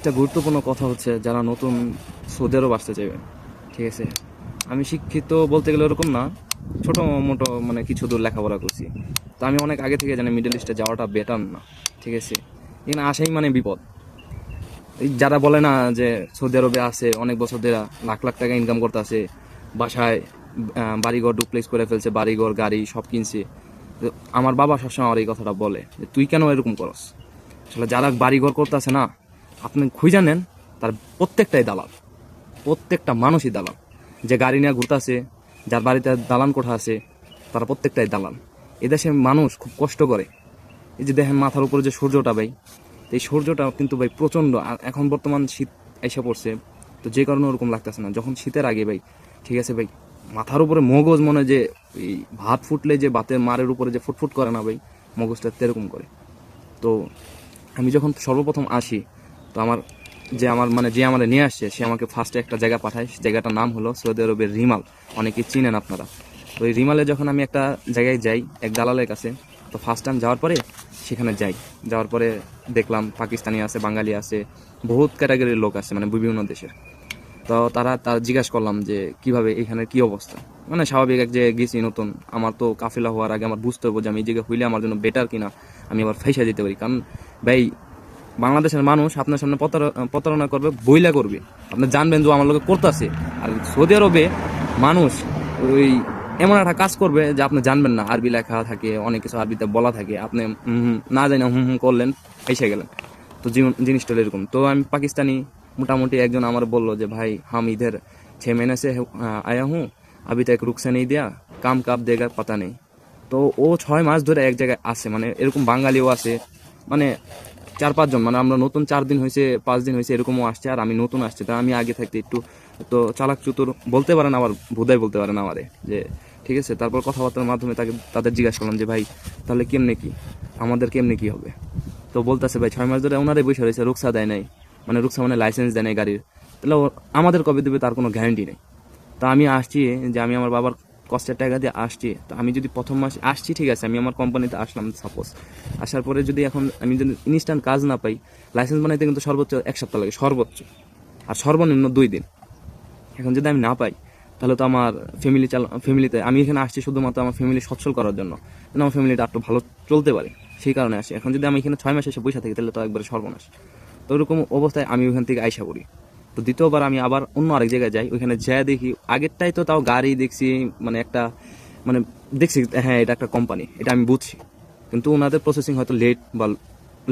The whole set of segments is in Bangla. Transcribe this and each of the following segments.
একটা গুরুত্বপূর্ণ কথা হচ্ছে যারা নতুন সৌদি আরব আসতে চাইবে, ঠিক আছে? আমি শিক্ষিত বলতে গেলে ওরকম না, ছোট মোটো মানে কিছু দূর লেখাপড়া করছি। তো আমি অনেক আগে থেকে জানি মিডল ইস্টে যাওয়াটা বেটার না, ঠিক আছে? এখানে আসাই মানে বিপদ। যারা বলে না যে সৌদি আরবে আছে, অনেক বছর ধরে লাখ লাখ টাকা ইনকাম করতে আছে বাসায় বাড়িঘর ডুপ্লেক্স করে ফেলছে, বাড়িঘর, গাড়ি সব কিনছে, তো আমার বাবা সবসময় আমার এই কথাটা বলে যে, তুই কেন এরকম করস? আসলে যারা বাড়িঘর করতেছে না আপনি খুঁজে নেন তার প্রত্যেকটাই দালাল, প্রত্যেকটা মানুষই দালাল। যে গাড়ি নিয়ে ঘুরতেছে যার বাড়িতে দালান কোঠা আছে, তারা প্রত্যেকটাই দালাল। এদেশে মানুষ খুব কষ্ট করে। এই যে দেখেন মাথার উপরে যে সূর্যটা ভাই এই সূর্যটা কিন্তু ভাই প্রচণ্ড, আর এখন বর্তমান শীত এসে পড়ছে, তো যে কারণে ওরকম লাগতেছে না। যখন শীতের আগে ভাই, ঠিক আছে ভাই, মাথার উপরে মগজ মনে যে এই ভাত ফুটলে যে ভাতের মারের উপরে যে ফুটফুট করে না ভাই, মগজটা তেরকম করে। তো আমি যখন সর্বপ্রথম আসি তো আমার যে আমার মানে যে আমার নিয়ে আসছে, সে আমাকে ফার্স্টে একটা জায়গা পাঠায়। জায়গাটার নাম হলো সৌদি আরবের রিমাল। অনেকে চিনেন আপনারা। তো এই রিমালে যখন আমি একটা জায়গায় যাই, এক দালালের কাছে, তো ফার্স্ট টাইম যাওয়ার পরে সেখানে যাই। যাওয়ার পরে দেখলাম পাকিস্তানি আছে, বাঙালি আছে, বহুত ক্যাটাগরির লোক আছে মানে বিভিন্ন দেশের। তো তারা, তার জিজ্ঞাসা করলাম যে, কীভাবে এখানে কি অবস্থা? মানে স্বাভাবিক এক যে গেছি নতুন। আমার তো কাফিলা হওয়ার আগে আমার বুঝতে হবে যে আমি এই জায়গায় হইলে আমার জন্য বেটার কিনা। আমি আবার ফাইসা যেতে পারি। কারণ, ভাই বাংলাদেশের মানুষ আপনার সামনে প্রতারণা করবে, বইলা করবে। আপনি জানবেন যে আমার লোকে করতেছে। আর সৌদি আরবে মানুষ ওই এমন একটা কাজ করবে যে আপনি জানবেন না, আরবি লেখা থাকে, অনেক কিছু আরবিতে বলা থাকে। আপনি না জানি হুম হুম করলেন, এসে গেলেন। তো জিনিসটা এরকম। তো আমি পাকিস্তানি মোটামুটি একজন আমার বলল যে, ভাই হাম ঈদের ছ মহিনা সে আয়া হুঁ, আবি এক রুকসে নেই দেয়া, কাম কাপ দেয় পাতা নেই। তো ও ছয় মাস ধরে এক জায়গায় আছে মানে এরকম বাঙালিও আছে। মানে চার পাঁচজন মানে আমরা নতুন চার দিন হয়েছে, পাঁচ দিন হয়েছে, এরকমও আসছে, আর আমি নতুন আসছে, তা আমি আগে থাকতে একটু, তো চালাক চতুর বলতে পারেন আবার, ভুদাই বলতে পারেন আমারে, যে ঠিক আছে, তারপর কথাবার্তার মাধ্যমে তাকে, তাদের জিজ্ঞাসা করলাম যে ভাই, তাহলে কেমনে কি? আমাদের কেমনে কি হবে? তো বলতেছে ভাই, ছয় মাস ধরে ওনারাই বসে রয়েছে, রুকসা দেয় নাই মানে রুকসা মানে লাইসেন্স দেয় নাই গাড়ির, তাহলে আমাদের কবে দেবে তার কোনো গ্যারান্টি নেই। তো আমি আসছি যে আমি আমার বাবার কষ্টের টাকা দিয়ে আসছি, তো আমি যদি প্রথম মাস আসছি, ঠিক আছে, আমি আমার কোম্পানিতে আসলাম সাপোজ আসার পরে যদি এখন আমি যদি ইনস্ট্যান্ট কাজ না পাই লাইসেন্স বানাইতে কিন্তু সর্বোচ্চ এক সপ্তাহ লাগে, সর্বোচ্চ। আর সর্বনিম্ন দুই দিন। এখন যদি আমি না পাই, তাহলে তো আমার ফ্যামিলি চাল ফ্যামিলিতে আমি এখানে আসছি শুধুমাত্র আমার ফ্যামিলি সচ্ছল করার জন্য আমার ফ্যামিলিটা একটু ভালো চলতে পারে। সেই কারণে আসি। এখন যদি আমি এখানে ছয় মাস এসে পয়সা থাকি, তাহলে তো একবারে সর্বনাশ। তো ওরকম অবস্থায় আমি ওখান থেকে আইসা করি তো দ্বিতীয়বার আমি আবার অন্য আরেক জায়গায় যাই, ওইখানে যা দেখি। আগেরটাই তো তাও গাড়ি দেখছি মানে একটা মানে দেখছি হ্যাঁ এটা একটা কোম্পানি এটা আমি বুঝছি। কিন্তু ওনাদের প্রসেসিং হয়তো লেট বা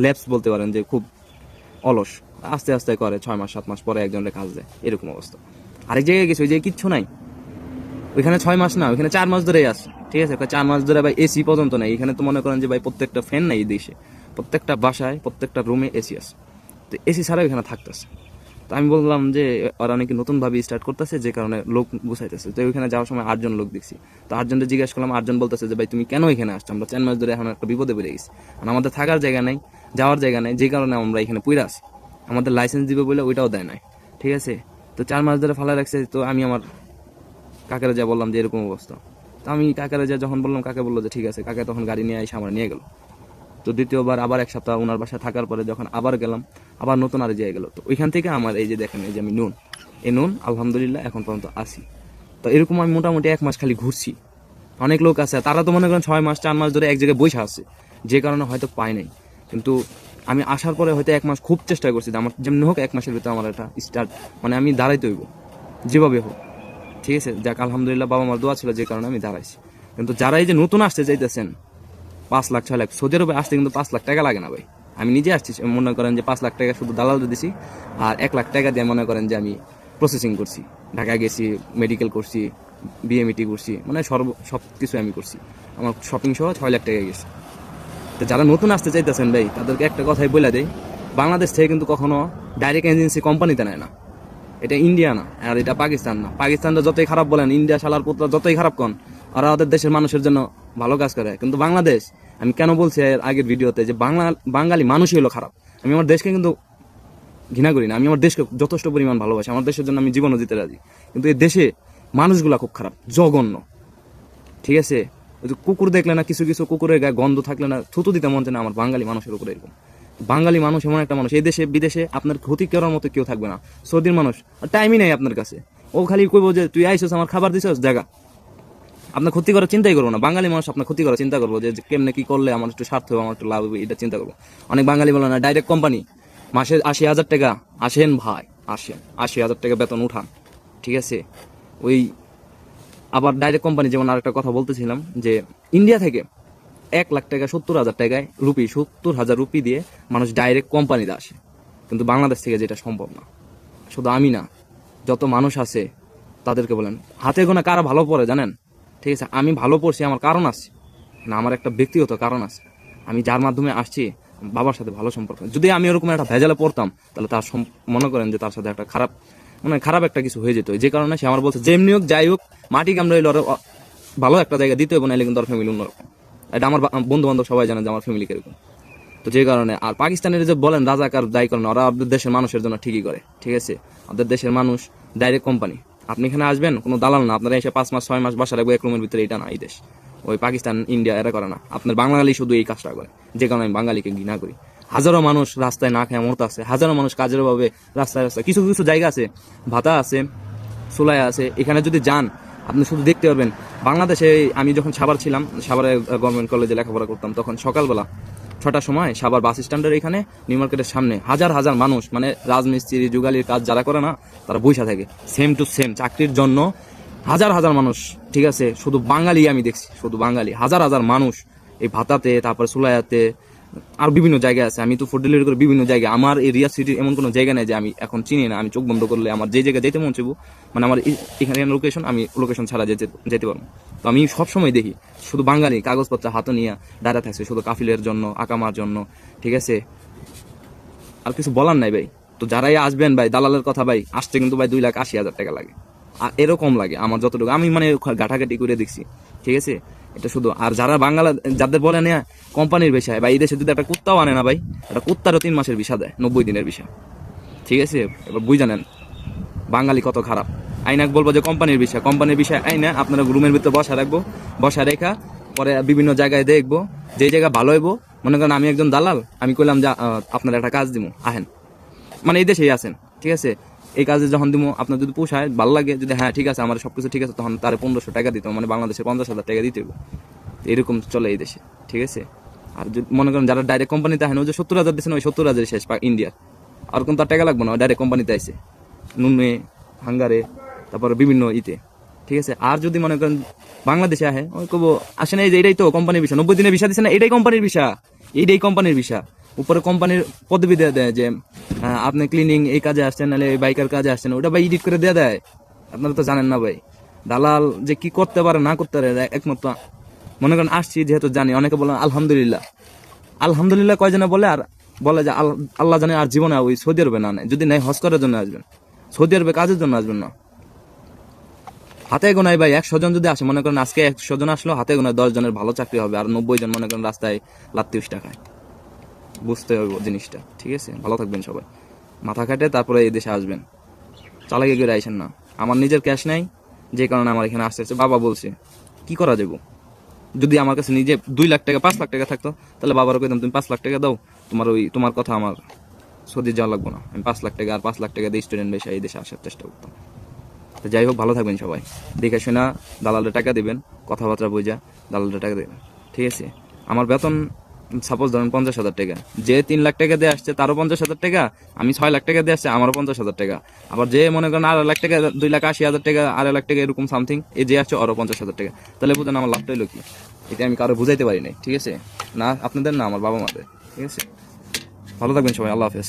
ল্যাপস বলতে পারেন যে খুব অলস। আস্তে আস্তে করে ছয় মাস, সাত মাস পরে একজনের কাজ দেয়, এরকম অবস্থা। আরেক জায়গায় গেছি, ওই জায়গায় কিচ্ছু নাই। ওইখানে ছয় মাস না, ওইখানে চার মাস ধরেই আছে, ঠিক আছে? চার মাস ধরে ভাই এসি পর্যন্ত নেই। এখানে তো মনে করেন যে ভাই প্রত্যেকটা ফ্যান নাই দেশে। প্রত্যেকটা বাসায়, প্রত্যেকটা রুমে এসি আছে। তো এসি ছাড়া ওইখানে থাকতেছে। তো আমি বললাম যে, ওরা নাকি নতুনভাবে স্টার্ট করতেছে, যে কারণে লোক গুছাইতেছে। তো ওইখানে যাওয়ার সময় আটজন লোক দেখছি। তো আটজনকে জিজ্ঞাসা করলাম, আটজন বলতেছে যে, ভাই, তুমি কেন এখানে আসছো? আমরা চার মাস ধরে এখন একটা বিপদে পড়ে গেছি। আর আমাদের থাকার জায়গা নাই, যাওয়ার জায়গা নাই, যে কারণে আমরা এখানে পুইরা আছি। আমাদের লাইসেন্স দিবে বলে ওইটাও দেয় নাই। ঠিক আছে? তো চার মাস ধরে ফালা রাখছে, তো আমি আমার কাকারে যা বললাম যে, এরকম অবস্থা। তো আমি কাকারে যা যখন বললাম, কাকে বলল যে, ঠিক আছে, কাকা তখন গাড়ি নিয়ে এসে আমার নিয়ে গেল। তো দ্বিতীয়বার আবার এক সপ্তাহ ওনার বাসায় থাকার পরে যখন আবার গেলাম, আবার নতুন আর জায়গায় গেল। তো ওইখান থেকে আমার এই যে দেখেন, এই যে আমি নুন। এই নুন, আলহামদুলিল্লাহ, এখন পর্যন্ত আসি তো এরকম আমি মোটামুটি এক মাস খালি ঘুরছি। অনেক লোক আছে, তারা তো মনে করেন ছয় মাস, চার মাস ধরে এক জায়গায় বসে আছে। যে কারণে হয়তো পাই নাই। কিন্তু আমি আসার পরে হয়তো এক মাস খুব চেষ্টা করছি আমার যেমনি হোক এক মাসের ভিতরে আমার একটা স্টার্ট মানে আমি দাঁড়াইতে হইব। যেভাবে হোক। ঠিক আছে? যাক, আলহামদুলিল্লাহ বাবা মার দোয়া ছিল যে কারণে আমি দাঁড়াইছি। কিন্তু যারা এই যে নতুন আসতে চাইতেছেন পাঁচ লাখ, ছয় লাখ। সৌদি আরবে আসতে কিন্তু পাঁচ লাখ টাকা লাগে না ভাই। আমি নিজে আসছি মনে করেন যে পাঁচ লাখ টাকা শুধু দালাল দিছি, আর এক লাখ টাকা দিয়ে মনে করেন যে আমি প্রসেসিং করছি। ঢাকায় গেছি মেডিকেল করছি বিএমইটি করছি মানে সর্ব, সব কিছু আমি করছি। আমার শপিং সহ ছয় লাখ টাকা গেছে। তো যারা নতুন আসতে চাইতেছেন ভাই, তাদেরকে একটা কথাই বলে দেয় বাংলাদেশ থেকে কিন্তু কখনো ডাইরেক্ট এজেন্সি কোম্পানিতে নেয় না। এটা ইন্ডিয়া না, আর এটা পাকিস্তান না। পাকিস্তানটা যতই খারাপ বলেন ইন্ডিয়া শালার পুত্র যতই খারাপ কন, ওরা ওদের দেশের মানুষের জন্য ভালো কাজ করে। কিন্তু বাংলাদেশ আমি কেন বলছি এর আগের ভিডিওতে যে বাংলা, বাঙালি মানুষই হলো খারাপ। আমি আমার দেশকে কিন্তু ঘৃণা করি না। আমি আমার দেশকে যথেষ্ট পরিমাণ ভালোবাসি। আমার দেশের জন্য আমি জীবনও দিতে রাজি। কিন্তু এই দেশে মানুষগুলা খুব খারাপ, জঘন্য। ঠিক আছে? ওই যে কুকুর দেখলে না কিছু কিছু কুকুরের গায়ে গন্ধ থাকলে না থুতু দিতে মন না আমার বাঙালি মানুষের উপরে এরকম। বাঙালি মানুষ এমন একটা মানুষ, এই দেশে, বিদেশে আপনার ক্ষতি করার মতো কেউ থাকবে না। সৌদির মানুষ টাইমই নেই আপনার কাছে। ও খালি কইবো যে, তুই আইসস, আমার খাবার দিছস জায়গা আপনার ক্ষতি করার চিন্তাই করব না। বাঙালি মানুষ আপনার ক্ষতি করার চিন্তা করব যে কেমনে কি করলে আমার একটু স্বার্থ হবে, আমার একটু লাভ হবে, এটা চিন্তা করব। অনেক বাঙালি বলে না ডাইরেক্ট কোম্পানি মাসে আশি হাজার টাকা, আসেন ভাই, আসেন। আশি হাজার টাকা বেতন উঠান, ঠিক আছে? ওই আবার ডাইরেক্ট কোম্পানি যেমন আরেকটা কথা বলতেছিলাম যে ইন্ডিয়া থেকে এক লাখ টাকা, সত্তর হাজার টাকায় রুপি, সত্তর হাজার রুপি দিয়ে মানুষ ডাইরেক্ট কোম্পানিতে আসে। কিন্তু বাংলাদেশ থেকে যেটা সম্ভব না। শুধু আমি না, যত মানুষ আছে, তাদেরকে বলেন, হাতে গোনা কারা ভালো পড়ে, জানেন? ঠিক আছে, আমি ভালো পড়ছি, আমার কারণ আছে। না, আমার একটা ব্যক্তিগত কারণ আছে। আমি যার মাধ্যমে আসছি, বাবার সাথে ভালো সম্পর্ক। যদি আমি ওরকম একটা ভেজালে পড়তাম, তাহলে তার মনে করেন যে তার সাথে একটা খারাপ মানে খারাপ একটা কিছু হয়ে যেত। যে কারণে সে আমার বলছে, যেমনি হোক, যাই হোক, মাটি কামড়াইল ওর ভালো একটা জায়গা দিতে হবে নাহলে কিন্তু ওর ফ্যামিলি অন্যরকম এটা আমার বন্ধু বান্ধব সবাই জানে যে আমার ফ্যামিলি কীরকম তো যে কারণে, আর পাকিস্তানের যে বলেন, রাজাকার দায়ী করেন ওরা আপনাদের দেশের মানুষের জন্য ঠিকই করে, ঠিক আছে? আমাদের দেশের মানুষ ডাইরেক্ট কোম্পানি আপনি এখানে আসবেন, কোনো দালাল না, আপনারা এসে পাঁচ মাস, ছয় মাস বাসা রাখব, এক রুমের ভিতরে এটা না, এই দেশ। ওই পাকিস্তান, ইন্ডিয়া, এরা করে না। আপনার বাঙালি শুধু এই কাজটা করে। যে কারণে আমি বাঙালিকে ঘৃণা করি। হাজারো মানুষ রাস্তায় না খেয়ে মরতে আছে হাজারো মানুষ কাজের অভাবে রাস্তায় রাস্তায় কিছু কিছু জায়গা আছে, ভাতা আছে, সোলায় আছে। এখানে যদি যান, আপনি শুধু দেখতে পারবেন। বাংলাদেশে আমি যখন সাভার ছিলাম, সাভারে গভর্নমেন্ট কলেজে লেখাপড়া করতাম, তখন সকালবেলা ছটার সময় সাবার বাস স্ট্যান্ডের এখানে, নিউ মার্কেটের সামনে। হাজার হাজার মানুষ মানে রাজমিস্ত্রি, যুগালির কাজ যারা করে না, তারা বৈশা থাকে। সেম টু সেম চাকরির জন্য হাজার হাজার মানুষ, ঠিক আছে? শুধু বাঙালি আমি দেখছি, শুধু বাঙালি। হাজার হাজার মানুষ এই ভাতাতে, তারপরে সুলায়াতে আর বিভিন্ন জায়গায় আছে। আমি তো ফুড ডেলিভারি করে বিভিন্ন জায়গায়। আমার এরিয়া রিয়া সিটির এমন কোনো জায়গা নেই যে আমি এখন চিনি না, আমি চোখ বন্ধ করলে আমার যে জায়গায় যেতে চাইব মানে আমার এখানে লোকেশন আমি লোকেশন ছাড়া যেতে যেতে পারব। তো আমি সবসময় দেখি, শুধু বাঙালি, কাগজপত্র হাতে নিয়ে দাঁড়া থাকছে, শুধু কাফিলের জন্য, আকামার জন্য, ঠিক আছে? আর কিছু বলার নাই ভাই। তো যারাই আসবেন ভাই, দালালের কথা ভাই, আসতে কিন্তু ভাই দুই লাখ আশি হাজার টাকা লাগে। আর এরকম লাগে আমার যতটুকু। আমি মানে ঘাটাঘাটি করে দেখছি, ঠিক আছে? এটা শুধু, আর যারা বাংলা যাদের বলে নেয় কোম্পানির বিষয় বা এই দেশে যদি একটা কুত্তাও আনে না, ভাই, একটা কুত্তারও তিন মাসের বিষা দেয়, নব্বই দিনের বিষয় ঠিক আছে? এবার বুঝে নেন, বাঙালি কত খারাপ। আইনাক বলব যে কোম্পানির বিষয় কোম্পানির বিষয় আইনা আপনারা রুমের ভিতরে বসা রাখব বসা রেখা, পরে বিভিন্ন জায়গায় দেখব, যে জায়গা ভালো হইবো, মনে করেন আমি একজন দালাল, আমি কইলাম যে আপনারা একটা কাজ দিব আহেন। মানে এই দেশেই আছেন, ঠিক আছে? এই কাজে যখন দিব আপনার যদি পোষায়, ভালো লাগে, যদি হ্যাঁ ঠিক আছে, আমার সবকিছু ঠিক আছে, তখন তার পনেরোশো টাকা দিতে মানে বাংলাদেশে পঞ্চাশ হাজার টাকা দিতে এরকম চলে এই দেশে, ঠিক আছে? আর যদি, মনে করেন যারা ডাইরেক্ট কোম্পানিতে আহেন, ওই যে সত্তর হাজার দিচ্ছেন ওই সত্তর হাজার শেষ ইন্ডিয়ার আর কোন তার টাকা লাগবে না ডাইরেক্ট কোম্পানিতে আইসে নুনে, হাঙ্গারে, তারপরে বিভিন্ন ইতে, ঠিক আছে? আর যদি মনে করেন বাংলাদেশে আহে, ওই কব আসে না, এই যে এটাই তো কোম্পানির বিষয় নব্বই দিনের বিষয় দিচ্ছে না, এটাই কোম্পানির বিষয় এইটাই কোম্পানির বিষয় উপরে কোম্পানির পদবি দেওয়া দেয় যে আপনি ক্লিনিং এই কাজে আসছেন, নাহলে এই বাইকের কাজে আসছেন, ওটা ভাই এডিট করে দেওয়া দেয়। আপনারা তো জানেন না ভাই। দালাল যে কি করতে পারে, না করতে পারে একমাত্র। মনে করেন, আসছি, যেহেতু জানি, অনেকে বলেন, আলহামদুলিল্লাহ। আলহামদুলিল্লাহ কয়জনে বলে, আর বলে যে, আল- আল্লাহ জানে আর জীবনে ওই সৌদি আরবে না যদি নেয় হজ করার জন্য আসবেন। সৌদি আরবে কাজের জন্য আসবেন না। হাতে গোনায় ভাই, একশো জন যদি আসে, মনে করেন, আজকে একশো জন আসলো, হাতে গোনায় দশ জনের ভালো চাকরি হবে, আর নব্বই জন মনে করেন, রাস্তায় লাত্তি উষ্টা খায় বুঝতে হবে জিনিসটা, ঠিক আছে? ভালো থাকবেন সবাই। মাথা খাটে, তারপরে এই দেশে আসবেন। চালাকে করে আইসেন না। আমার নিজের ক্যাশ নাই, যে কারণে আমার এখানে আসতে হচ্ছে। বাবা বলছে, কি করা যাব? যদি আমার কাছে নিজে দুই লাখ টাকা, পাঁচ লাখ টাকা থাকতো, তাহলে বাবারও কইতাম, তুমি পাঁচ লাখ টাকা দাও, তোমার ওই, তোমার কথা আমার সৌদি যাওয়া লাগবো না। আমি পাঁচ লাখ টাকা আর পাঁচ লাখ টাকা দিয়ে স্টুডেন্ট বেশি এই দেশে আসার চেষ্টা করতাম। তো যাই হোক, ভালো থাকবেন সবাই। দেখে শোনা দালালের টাকা দেবেন, কথাবার্তা বোঝা, দালালের টাকা দেবেন, ঠিক আছে? আমার বেতন সাপোজ ধরুন পঞ্চাশ হাজার টাকা। যে তিন লাখ টাকা দিয়ে আসছে, তারও পঞ্চাশ হাজার টাকা, আমি ছয় লাখ টাকা দিয়ে আসছে, আমারও পঞ্চাশ হাজার টাকা। আবার যে মনে করেন আড়াই লাখ টাকা, দুই লাখ আশি হাজার টাকা, আড়াই লাখ টাকা এরকম সামথিং এই যে আসছে আরও পঞ্চাশ হাজার টাকা। তাহলে বুঝেন আমার লাভটা হলো কি? এটা আমি কারও বুঝাইতে পারি নাই, ঠিক আছে? না, আপনাদের না, আমার বাবা মাদের ঠিক আছে? ভালো থাকবেন সবাই, আল্লাহ হাফেজ।